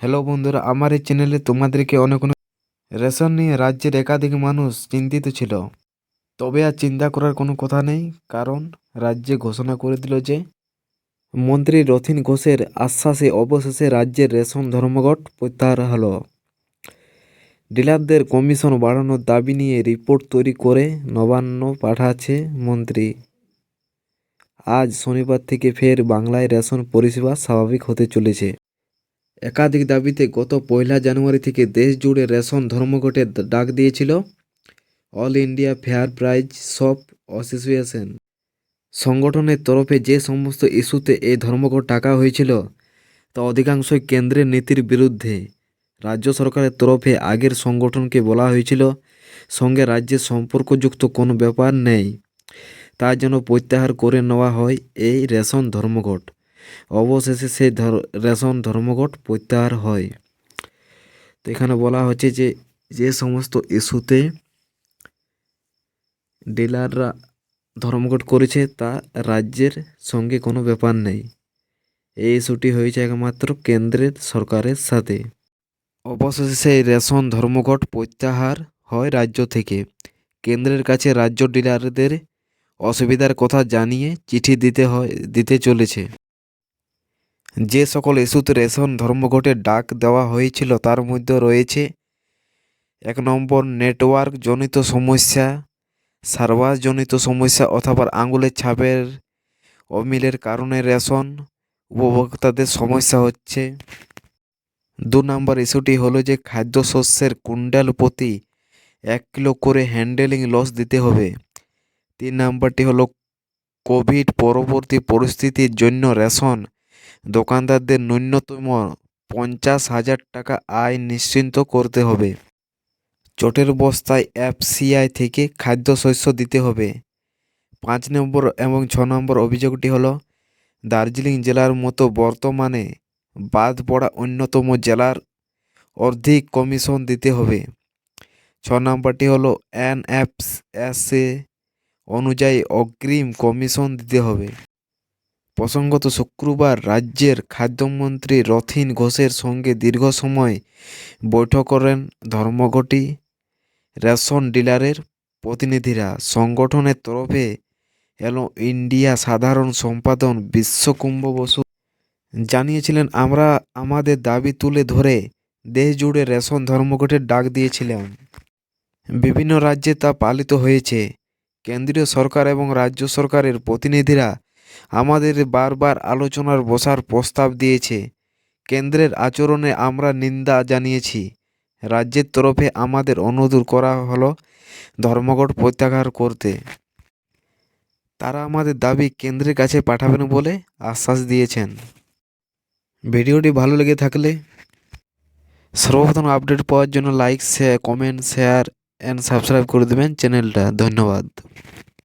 Hello বন্ধুরা, আমার এই চ্যানেলে তোমাদেরকে অনেক অনেক রেশন নিয়ে রাজ্যের একাধিক মানুষ চিন্তিত ছিল। তবে আর চিন্তা করার কোনো কথা নেই, কারণ রাজ্যে ঘোষণা করে দিল যে, মন্ত্রী রথিন ঘোষের আশ্বাসে অবশেষে রাজ্যের রেশন ধর্মঘট প্রত্যাহার হলো। ডিলারদের কমিশন বাড়ানোর দাবি নিয়ে রিপোর্ট তৈরি করে নবান্ন পাঠাচ্ছে মন্ত্রী। আজ শনিবার থেকে ফের বাংলায় রেশন পরিষেবা স্বাভাবিক হতে চলেছে। একাধিক দাবিতে গত পয়লা জানুয়ারি থেকে দেশ জুড়ে রেশন ধর্মঘটের ডাক দিয়েছিল। All India fair price shop association. সংগঠনের তরফে যে সমস্ত ইস্যুতে এই ধর্মঘট ডাকা হয়েছিল, তা অধিকাংশই কেন্দ্রের নীতির বিরুদ্ধে। রাজ্য সরকারের তরফে আগের সংগঠনকে বলা হয়েছিল, সঙ্গে রাজ্যের সম্পর্কযুক্ত কোনো ব্যাপার নেই। তা যেন প্রত্যাহার করে নেওয়া হয় এই রেশন ধর্মঘট। অবশেষে সেই রেশন ধর্মঘট প্রত্যাহার হয়। তো এখানে বলা হচ্ছে যে যে সমস্ত ইস্যুতে ডিলাররা ধর্মঘট করেছে, তা রাজ্যের সঙ্গে কোনো ব্যাপার নেই। এই ইস্যুটি হয়েছে একমাত্র কেন্দ্রের সরকারের সাথে। অবশেষে সেই রেশন ধর্মঘট প্রত্যাহার হয় রাজ্য থেকে। কেন্দ্রের কাছে রাজ্য ডিলারদের অসুবিধার কথা জানিয়ে চিঠি দিতে হয়, দিতে চলেছে। যে সকল ইস্যুতে রেশন ধর্মঘটের ডাক দেওয়া হয়েছিল, তার মধ্যে রয়েছে এক নম্বর নেটওয়ার্ক জনিত সমস্যা, সার্ভারজনিত সমস্যা অথবা আঙুলের ছাপের অমিলের কারণে রেশন উপভোক্তাদের সমস্যা হচ্ছে। দু নম্বর ইস্যুটি হলো যে খাদ্যশস্যের কুইন্টাল প্রতি এক কিলো করে হ্যান্ডেলিং লস দিতে হবে। তিন নম্বরটি হলো কোভিড পরবর্তী পরিস্থিতির জন্য রেশন দোকানদারদের ন্যূনতম পঞ্চাশ হাজার টাকা আয় নিশ্চিন্ত করতে হবে। চটের বস্তায় এফসিআই থেকে খাদ্যশস্য দিতে হবে। পাঁচ নম্বর এবং ছ নম্বর অভিযোগটি হলো, দার্জিলিং জেলার মতো বর্তমানে বাদ পড়া অন্যতম জেলার অর্ধেক কমিশন দিতে হবে। ছ নম্বরটি হলো এনএফএসএ অনুযায়ী অগ্রিম কমিশন দিতে হবে। প্রসঙ্গত শুক্রবার রাজ্যের খাদ্যমন্ত্রী রথিন ঘোষের সঙ্গে দীর্ঘ সময় বৈঠক করেন ধর্মঘটি রেশন ডিলারের প্রতিনিধিরা। সংগঠনের তরফে এলো ইন্ডিয়া সাধারণ সম্পাদক বিশ্বকুম্ভ বসু। জানিয়েছিলেন, আমরা আমাদের দাবি তুলে ধরে দেশ জুড়ে রেশন ধর্মঘটের ডাক দিয়েছিলাম। বিভিন্ন রাজ্যে তা পালিত হয়েছে। কেন্দ্রীয় সরকার এবং রাজ্য সরকারের প্রতিনিধিরা আমাদের বারবার আলোচনার বসার প্রস্তাব দিয়েছে। কেন্দ্রের আচরণে আমরা নিন্দা জানিয়েছি। রাজ্যের তরফে আমাদের অনুরোধ করা হলো ধর্মঘট প্রত্যাহার করতে। তারা আমাদের দাবি কেন্দ্রের কাছে পাঠাবেন বলে আশ্বাস দিয়েছেন। ভিডিওটি ভালো লেগে থাকলে সর্বপ্রথম আপডেট পাওয়ার জন্য like, share, comment, share and subscribe করে দেবেন চ্যানেলটা। ধন্যবাদ।